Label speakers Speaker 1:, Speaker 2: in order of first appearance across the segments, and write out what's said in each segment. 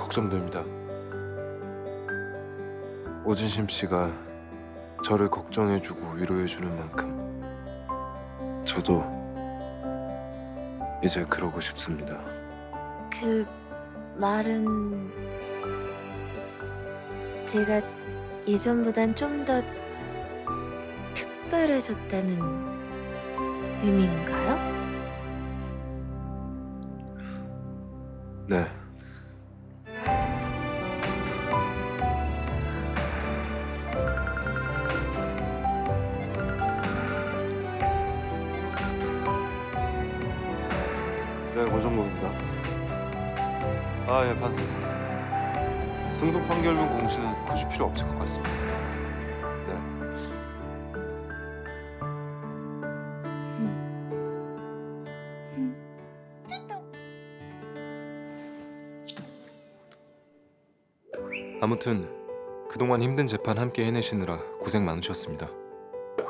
Speaker 1: 걱정됩니다. 오진심 씨가 저를 걱정해주고 위로해주는 만큼 저도 이제 그러고 싶습니다.
Speaker 2: 그 말은 제가 예전보단 좀 더 특별해졌다는 의미인가요?
Speaker 1: 네. 네, 고정국입니다. 아, 예, 판사님. 승소 판결문 공시는 굳이 필요 없을 것 같습니다. 네. 아무튼 그동안 힘든 재판 함께 해내시느라 고생 많으셨습니다.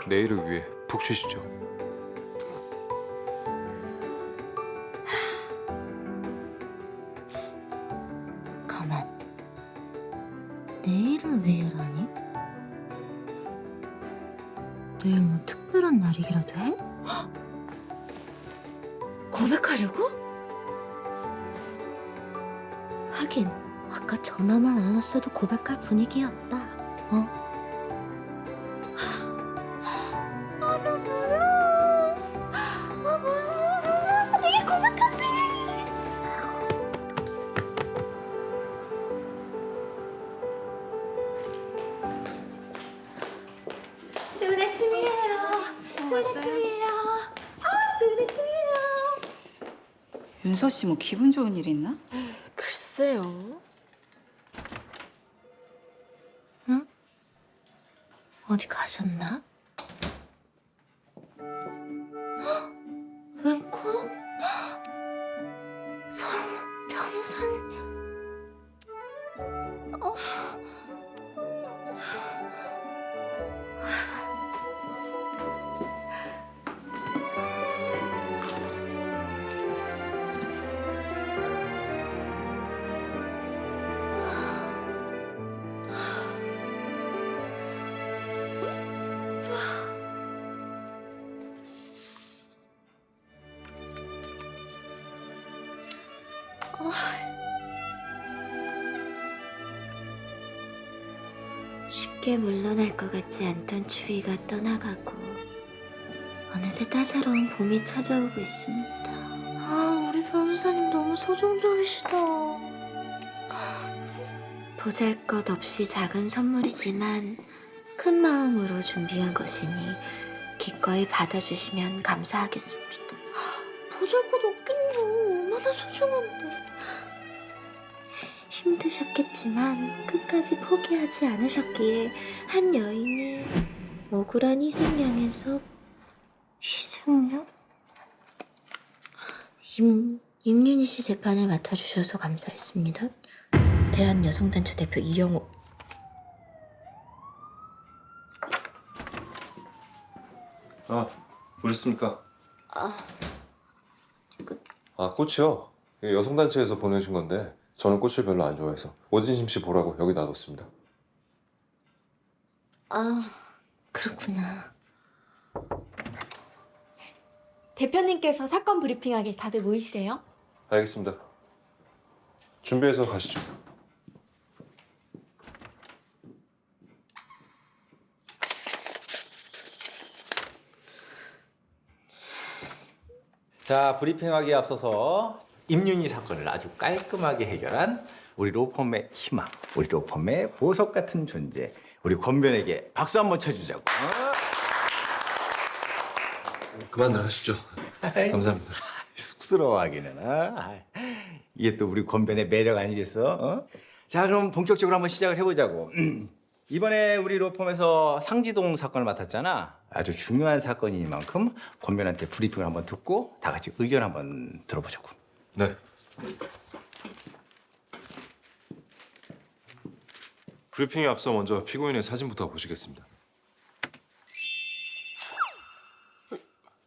Speaker 1: 내일을 위해 푹 쉬시죠.
Speaker 2: 내일을 왜 이러니? 내일 뭐 특별한 날이기라도 해? 헉! 고백하려고? 하긴 아까 전화만 안 왔어도 고백할 분위기였다. 어? 좋은 아침이에요. 아, 좋은 아침이에요.
Speaker 3: 윤서 씨 뭐 기분 좋은 일 있나?
Speaker 2: 글쎄요. 응? 어디 가셨나? 헉, 웬코? 설마 변호사님? 어. 쉽게 물러날 것 같지 않던 추위가 떠나가고 어느새 따사로운 봄이 찾아오고 있습니다. 아, 우리 변호사님 너무 서정적이시다. 보잘 것 없이 작은 선물이지만 큰 마음으로 준비한 것이니 기꺼이 받아주시면 감사하겠습니다. 보잘 것 없긴 요. 얼마나 소중한데. 힘드셨겠지만 끝까지 포기하지 않으셨기에 한 여인이 억울한 희생양에서 희생양? 임, 임윤희 씨 재판을 맡아주셔서 감사했습니다. 대한여성단체 대표 이영호
Speaker 1: 아, 보셨습니까?
Speaker 2: 아,
Speaker 1: 아, 꽃이요? 여성단체에서 보내신 건데 저는 꽃을 별로 안 좋아해서 오진심 씨 보라고 여기 놔뒀습니다.
Speaker 2: 아 그렇구나.
Speaker 4: 대표님께서 사건 브리핑하게 다들 모이시래요?
Speaker 1: 알겠습니다. 준비해서 가시죠.
Speaker 5: 자, 브리핑하기에 앞서서 임윤희 사건을 아주 깔끔하게 해결한 우리 로펌의 희망, 우리 로펌의 보석 같은 존재, 우리 권변에게 박수 한번 쳐주자고. 어?
Speaker 1: 그만들 하시죠. 감사합니다.
Speaker 5: 쑥스러워하기는. 어? 아이, 이게 또 우리 권변의 매력 아니겠어? 어? 자, 그럼 본격적으로 한번 시작을 해보자고. 이번에 우리 로펌에서 상지동 사건을 맡았잖아. 아주 중요한 사건이니만큼 권변한테 브리핑을 한번 듣고 다 같이 의견 한번 들어보자고.
Speaker 1: 네. 브리핑에 앞서 먼저 피고인의 사진부터 보시겠습니다.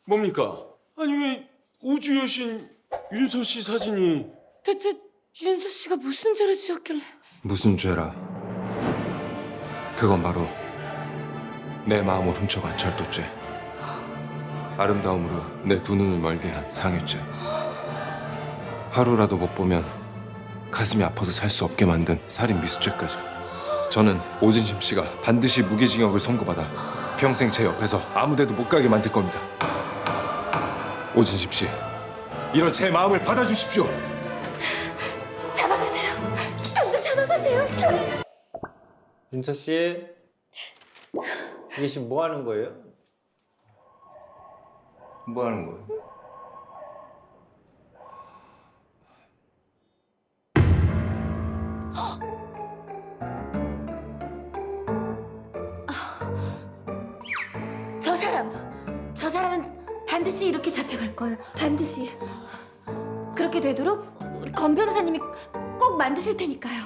Speaker 6: 뭡니까? 아니 왜 우주 여신 윤서 씨 사진이
Speaker 4: 대체 윤서 씨가 무슨 죄를 지었길래?
Speaker 1: 무슨 죄라? 그건 바로 내 마음을 훔쳐간 절도죄. 아름다움으로 내 두 눈을 멀게 한 상해죄. 하루라도 못 보면 가슴이 아파서 살 수 없게 만든 살인 미수죄까지. 저는 오진심 씨가 반드시 무기징역을 선고받아 평생 제 옆에서 아무데도 못 가게 만들 겁니다. 오진심 씨, 이런 제 마음을 받아주십시오.
Speaker 2: 잡아가세요. 당장 잡아가세요.
Speaker 6: 윤서 씨, 이게 지금 뭐 하는 거예요?
Speaker 5: 뭐 하는 거야?
Speaker 2: 저 사람, 저 사람은 반드시 이렇게 잡혀갈 거예요. 반드시. 그렇게 되도록 우리 건 변호사님이 꼭 만드실 테니까요.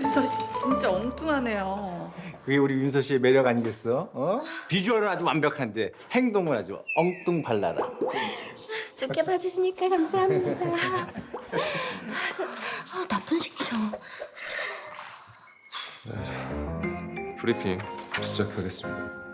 Speaker 3: 윤서 씨 진짜 엉뚱하네요.
Speaker 5: 그게 우리 윤서 씨의 매력 아니겠어? 어? 비주얼은 아주 완벽한데 행동은 아주 엉뚱 발랄한.
Speaker 2: 좋게 봐주시니까 감사합니다. 아, 저, 아, 나쁜 새끼죠.
Speaker 1: 브리핑 시작하겠습니다.